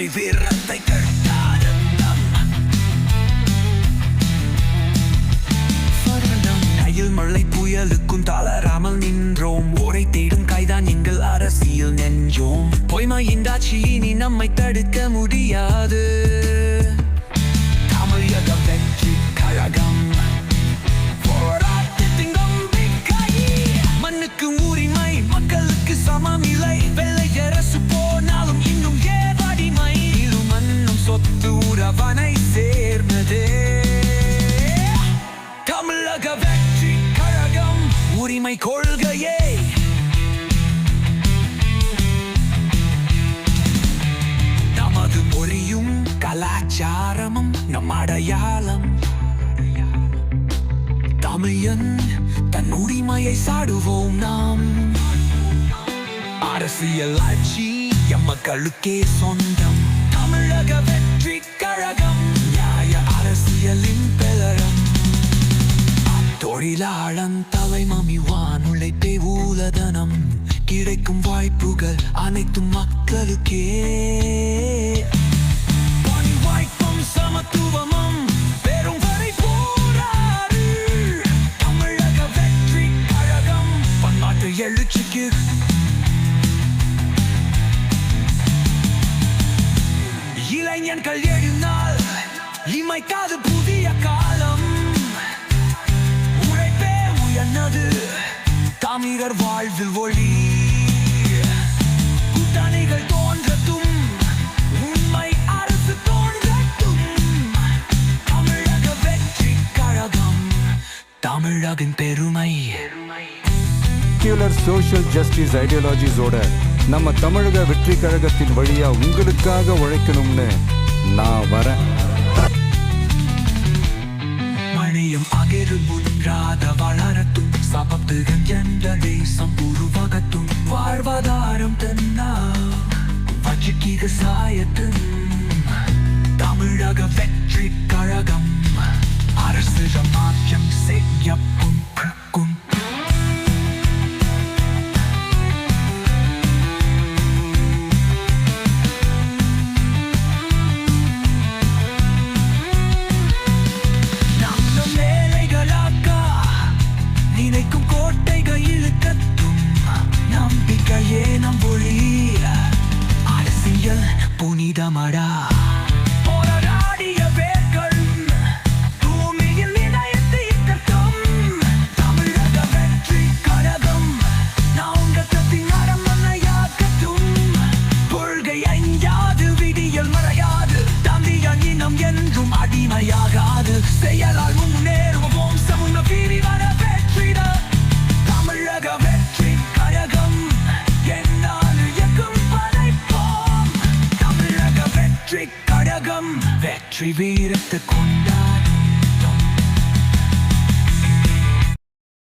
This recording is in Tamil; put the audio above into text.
மாற்றி வீரத்தை கட்டாருந்தம் நயில் மழை புயலுக்கும் தளராமல் நின்றோம் ஓரை தேடும் கைதான் எங்கள் அரசியல் நெஞ்சோம் பொய்மையின் தாட்சியினி நம்மை தடுக்க முடியாது உரிமை கொள்கையே. நமது மொழியும் கலாச்சாரமும் நம் அடையாளம். தமிழன் தன் உரிமையை சாடுவோம் நாம். அரசியல் ஆட்சி எம்மக்களுக்கே சொந்தம். தொழிலாளன் தலைமமி வானுழைப்பே ஊலதனம். கிடைக்கும் வாய்ப்புகள் அனைத்தும் மக்களுக்கே. வாய்ப்பும் சமத்துவமும் பெரும் வரை போராடு. தமிழக வெற்றி கழகம் பன்னாட்டு எழுச்சிக்கு. இளைஞர்கள் எழுந்தால் இமைக்காது புதிய காலம் உயர்ந்தது தமிழர் வாழ்வில் ஒளி. கூட்டணிகள் தோன்றட்டும். உண்மை அரசு தோன்றட்டும். தமிழக வெற்றி கழகம் தமிழகின் பெருமை. சோஷியல் ஜஸ்டிஸ் ஐடியாலஜிஸோட நம்ம தமிழக வெற்றி கழகத்தின் வழியா உங்களுக்காக உழைக்கணும்னு நான் வரேன். மணியும் அகிரு முன்றாத வளரட்டும். சபத்துகள் என்ற தேசம் இழுக்க இழுக்க நம்பிக்கையே நம் ஒளி. அரசியல் புனிதமடா. போராடிய பேர்கள் பூமியில் இணையத்தீர்த்தம் தமிழக வெற்றி கழகம் நாங்கத்தின் அரமனையாக்கட்டும் கொள்கை அஞ்சாது விடியல் மறையாது. தந்தி அணினம் என்றும் அடிமையாகாது. செயலால் தமிழகம் வெற்றி வீரத்தை கொண்டார்